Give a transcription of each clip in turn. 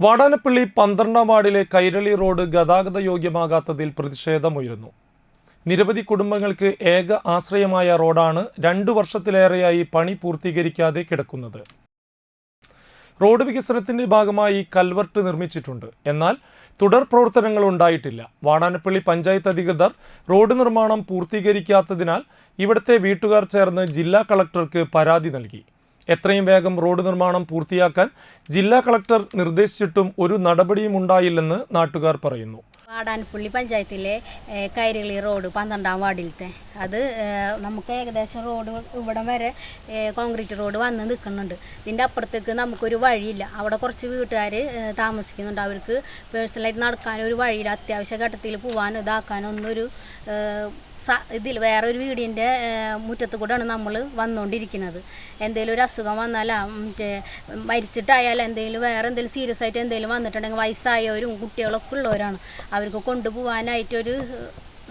വാടാനപ്പള്ളി പന്ത്രണ്ടാം വാർഡിലെ കൈരളി റോഡ് ഗതാഗത യോഗ്യമാകാത്തതിൽ പ്രതിഷേധമുയരുന്നു. നിരവധി കുടുംബങ്ങൾക്ക് ഏക ആശ്രയമായ റോഡാണ് രണ്ടു വർഷത്തിലേറെയായി പണി പൂർത്തീകരിക്കാതെ കിടക്കുന്നത്. റോഡ് വികസനത്തിന്റെ ഭാഗമായി കൽവർട്ട് നിർമ്മിച്ചിട്ടുണ്ട്. എന്നാൽ തുടർ പ്രവർത്തനങ്ങൾ ഉണ്ടായിട്ടില്ല. വാടാനപ്പള്ളി പഞ്ചായത്ത് അധികൃതർ റോഡ് നിർമ്മാണം പൂർത്തീകരിക്കാത്തതിനാൽ ഇവിടുത്തെ വീട്ടുകാർ ചേർന്ന് ജില്ലാ കളക്ടർക്ക് പരാതി നൽകി. എത്രയും വേഗം റോഡ് നിർമ്മാണം പൂർത്തിയാക്കാൻ ജില്ലാ കളക്ടർ നിർദ്ദേശിച്ചിട്ടും ഒരു നടപടിയും ഉണ്ടായില്ലെന്ന് നാട്ടുകാർ പറയുന്നു. വാടാനപ്പള്ളി പഞ്ചായത്തിലെ കൈരളി റോഡ് പന്ത്രണ്ടാം വാർഡിലത്തെ. അത് നമുക്ക് ഏകദേശം റോഡ് ഇവിടെ വരെ കോൺക്രീറ്റ് റോഡ് വന്ന് നിൽക്കുന്നുണ്ട്. ഇതിന്റെ അപ്പുറത്തേക്ക് നമുക്കൊരു വഴിയില്ല. അവിടെ കുറച്ച് വീട്ടുകാർ താമസിക്കുന്നുണ്ട്. അവർക്ക് പേഴ്സണലായിട്ട് നടക്കാനൊരു വഴിയില്ല. അത്യാവശ്യ ഘട്ടത്തിൽ പോകാൻ ഇതാക്കാനൊന്നും ഒരു ഇതിൽ വേറൊരു വീടിന്റെ മുറ്റത്ത് കൂടെയാണ് നമ്മൾ വന്നുകൊണ്ടിരിക്കുന്നത് എന്തെങ്കിലും ഒരു അസുഖം വന്നാലോ മറ്റേ മരിച്ചിട്ടായാലും എന്തെങ്കിലും വേറെ എന്തെങ്കിലും സീരിയസ് ആയിട്ട് എന്തെങ്കിലും വന്നിട്ടുണ്ടെങ്കിൽ വയസ്സായവരും കുട്ടികളൊക്കെ ഉള്ളവരാണ്. അവർക്ക് കൊണ്ടുപോകാനായിട്ടൊരു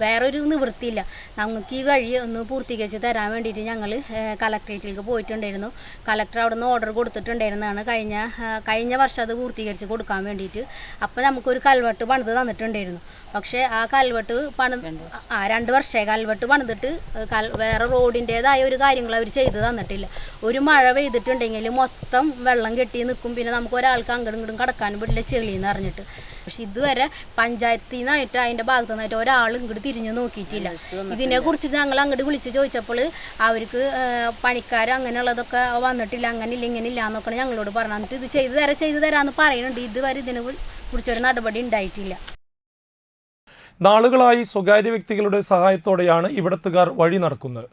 വേറൊരു നിവൃത്തിയില്ല. നമുക്ക് ഈ വഴി ഒന്ന് പൂർത്തീകരിച്ച് തരാൻ വേണ്ടിയിട്ട് ഞങ്ങൾ കളക്ട്രേറ്റിലേക്ക് പോയിട്ടുണ്ടായിരുന്നു. കളക്ടർ അവിടെ നിന്ന് ഓർഡർ കൊടുത്തിട്ടുണ്ടായിരുന്നതാണ്. കഴിഞ്ഞ കഴിഞ്ഞ വർഷം അത് പൂർത്തീകരിച്ച് കൊടുക്കാൻ വേണ്ടിയിട്ട്. അപ്പോൾ നമുക്കൊരു കൽവെട്ട് പണിത് തന്നിട്ടുണ്ടായിരുന്നു. പക്ഷേ ആ കൽവെട്ട് പണി ആ രണ്ട് വർഷമായി കൽവെട്ട് പണിതിട്ട് കൽ വേറെ റോഡിന്റേതായ ഒരു കാര്യങ്ങൾ അവർ ചെയ്ത് തന്നിട്ടില്ല. ഒരു മഴ പെയ്തിട്ടുണ്ടെങ്കിൽ മൊത്തം വെള്ളം കെട്ടി നിൽക്കും. പിന്നെ നമുക്ക് ഒരാൾക്ക് അങ്ങോട്ടും ഇങ്ങോട്ടും കടക്കാനും പറ്റില്ല ചെളിയെന്ന് അറിഞ്ഞിട്ട്. പക്ഷെ ഇതുവരെ പഞ്ചായത്തിൽ നിന്നായിട്ട് അതിന്റെ ഭാഗത്തു നിന്നായിട്ട് ഒരാൾ ഇങ്ങോട്ട് തിരിഞ്ഞു നോക്കിയിട്ടില്ല. ഇതിനെ കുറിച്ച് ഞങ്ങൾ അങ്ങോട്ട് വിളിച്ച് ചോദിച്ചപ്പോൾ അവർക്ക് പണിക്കാർ അങ്ങനെയുള്ളതൊക്കെ വന്നിട്ടില്ല അങ്ങനെ ഇല്ല ഇങ്ങനെ ഇല്ല എന്നൊക്കെ ഞങ്ങളോട് പറഞ്ഞു എന്നിട്ട് ഇത് ചെയ്തു തരാം ചെയ്തു തരാമെന്ന് പറയുന്നുണ്ട്. ഇതുവരെ ഇതിനെ കുറിച്ചൊരു നടപടി ഉണ്ടായിട്ടില്ല. നാളുകളായി സ്വകാര്യ വ്യക്തികളുടെ സഹായത്തോടെയാണ് ഇവിടത്തുകാർ വഴി നടക്കുന്നത്.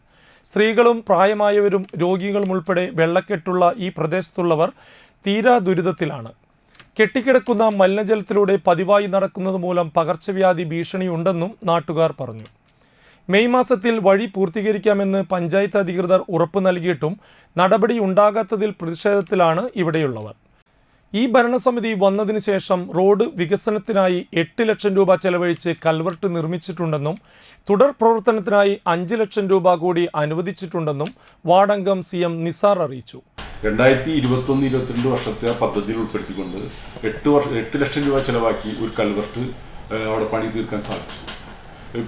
സ്ത്രീകളും പ്രായമായവരും രോഗികളും ഉൾപ്പെടെ വെള്ളക്കെട്ടുള്ള ഈ പ്രദേശത്തുള്ളവർ തീരാ ദുരിതത്തിലാണ്. കെട്ടിക്കിടക്കുന്ന മലിനജലത്തിലൂടെ പതിവായി നടക്കുന്നത് മൂലം പകർച്ചവ്യാധി ഭീഷണിയുണ്ടെന്നും നാട്ടുകാർ പറഞ്ഞു. മെയ് മാസത്തിൽ വഴി പൂർത്തീകരിക്കാമെന്ന് പഞ്ചായത്ത് അധികൃതർ ഉറപ്പ് നൽകിയിട്ടും നടപടി ഉണ്ടാകാത്തതിൽ പ്രതിഷേധത്തിലാണ് ഇവിടെയുള്ളവർ. ഈ ഭരണസമിതി വന്നതിന് ശേഷം റോഡ് വികസനത്തിനായി എട്ട് ലക്ഷം രൂപ ചെലവഴിച്ച് കൽവർട്ട് നിർമ്മിച്ചിട്ടുണ്ടെന്നും തുടർ പ്രവർത്തനത്തിനായി അഞ്ച് ലക്ഷം രൂപ കൂടി അനുവദിച്ചിട്ടുണ്ടെന്നും വാർഡംഗം സി എം നിസാർ അറിയിച്ചു. രണ്ടായിരത്തി ഇരുപത്തൊന്ന് ഇരുപത്തിരണ്ട് വർഷത്തെ ആ പദ്ധതിയിൽ ഉൾപ്പെടുത്തിക്കൊണ്ട് എട്ട് വർഷം എട്ട് ലക്ഷം രൂപ ചെലവാക്കി ഒരു കൽവർട്ട് അവിടെ പണി തീർക്കാൻ സാധിച്ചു.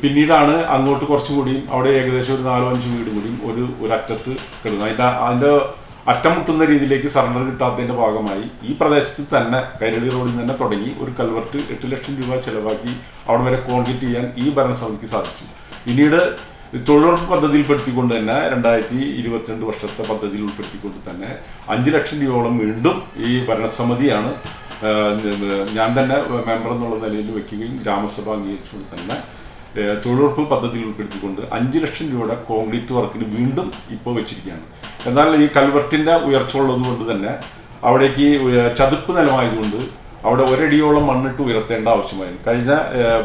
പിന്നീടാണ് അങ്ങോട്ട് കുറച്ചും കൂടിയും അവിടെ ഏകദേശം ഒരു നാലോ അഞ്ച് വീട് കൂടിയും ഒരു ഒരു അറ്റത്ത് കിടന്നു അതിന്റെ അതിന്റെ അറ്റം മുട്ടുന്ന രീതിയിലേക്ക് സറണ്ടർ കിട്ടാത്തതിന്റെ ഭാഗമായി ഈ പ്രദേശത്ത് തന്നെ കൈരളി റോഡിൽ തന്നെ തുടങ്ങി ഒരു കൽവർട്ട് എട്ട് ലക്ഷം രൂപ ചെലവാക്കി അവിടെ വരെ കോൺക്രീറ്റ് ചെയ്യാൻ ഈ ഭരണസമിതിക്ക് സാധിച്ചു. പിന്നീട് തൊഴിലുറപ്പ് പദ്ധതിയിൽപ്പെടുത്തിക്കൊണ്ട് തന്നെ രണ്ടായിരത്തി ഇരുപത്തിരണ്ട് വർഷത്തെ പദ്ധതിയിൽ ഉൾപ്പെടുത്തിക്കൊണ്ട് തന്നെ അഞ്ച് ലക്ഷം രൂപയോളം വീണ്ടും ഈ ഭരണസമിതിയാണ് ഞാൻ തന്നെ മെമ്പർ എന്നുള്ള നിലയിൽ വെക്കുകയും ഗ്രാമസഭ അംഗീകരിച്ചുകൊണ്ട് തന്നെ തൊഴിലുറപ്പ് പദ്ധതിയിൽ ഉൾപ്പെടുത്തിക്കൊണ്ട് അഞ്ച് ലക്ഷം രൂപയുടെ കോൺക്രീറ്റ് വർക്കിന് വീണ്ടും ഇപ്പോൾ വെച്ചിരിക്കുകയാണ്. എന്നാൽ ഈ കൽവർട്ടിന്റെ ഉയർച്ച ഉള്ളതുകൊണ്ട് തന്നെ അവിടേക്ക് ചതുപ്പ് നിലമായതുകൊണ്ട് അവിടെ ഒരടിയോളം മണ്ണിട്ട് ഉയർത്തേണ്ട ആവശ്യമായിരുന്നു. കഴിഞ്ഞ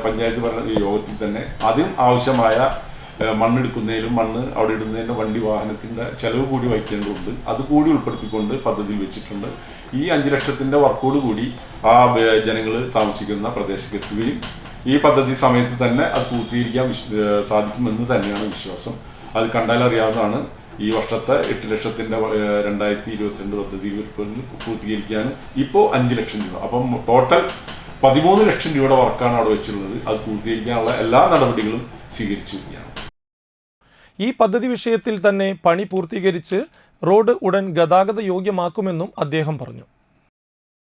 പഞ്ചായത്ത് ഭരണ യോഗത്തിൽ തന്നെ ആദ്യം ആവശ്യമായ മണ്ണെടുക്കുന്നതിലും മണ്ണ് അവിടെ ഇടുന്നതിന്റെ വണ്ടി വാഹനത്തിന്റെ ചെലവ് കൂടി വഹിക്കേണ്ടതുണ്ട്. അത് കൂടി ഉൾപ്പെടുത്തിക്കൊണ്ട് പദ്ധതിയിൽ വെച്ചിട്ടുണ്ട്. ഈ അഞ്ച് ലക്ഷത്തിന്റെ വർക്കോട് കൂടി ആ ജനങ്ങൾ താമസിക്കുന്ന പ്രദേശത്ത് എത്തുകയും ഈ പദ്ധതി സമയത്ത് തന്നെ അത് പൂർത്തീകരിക്കാൻ സാധിക്കുമെന്ന് തന്നെയാണ് വിശ്വാസം. അത് കണ്ടാൽ അറിയാവുന്നതാണ്. ഈ വർഷത്തെ എട്ട് ലക്ഷത്തിന്റെ രണ്ടായിരത്തി ഇരുപത്തിരണ്ട് പദ്ധതി പൂർത്തീകരിക്കാനും ഇപ്പോൾ അഞ്ച് ലക്ഷം രൂപ. അപ്പം ടോട്ടൽ പതിമൂന്ന് ലക്ഷം രൂപയുടെ വർക്കാണ് അവിടെ വെച്ചിട്ടുള്ളത്. അത് പൂർത്തീകരിക്കാനുള്ള എല്ലാ നടപടികളും സ്വീകരിച്ചിരിക്കുകയാണ് ഈ പദ്ധതി വിഷയത്തിൽ തന്നെ പണി പൂർത്തീകരിച്ച് റോഡ് ഉടൻ ഗതാഗത യോഗ്യമാക്കുമെന്നും അദ്ദേഹം പറഞ്ഞു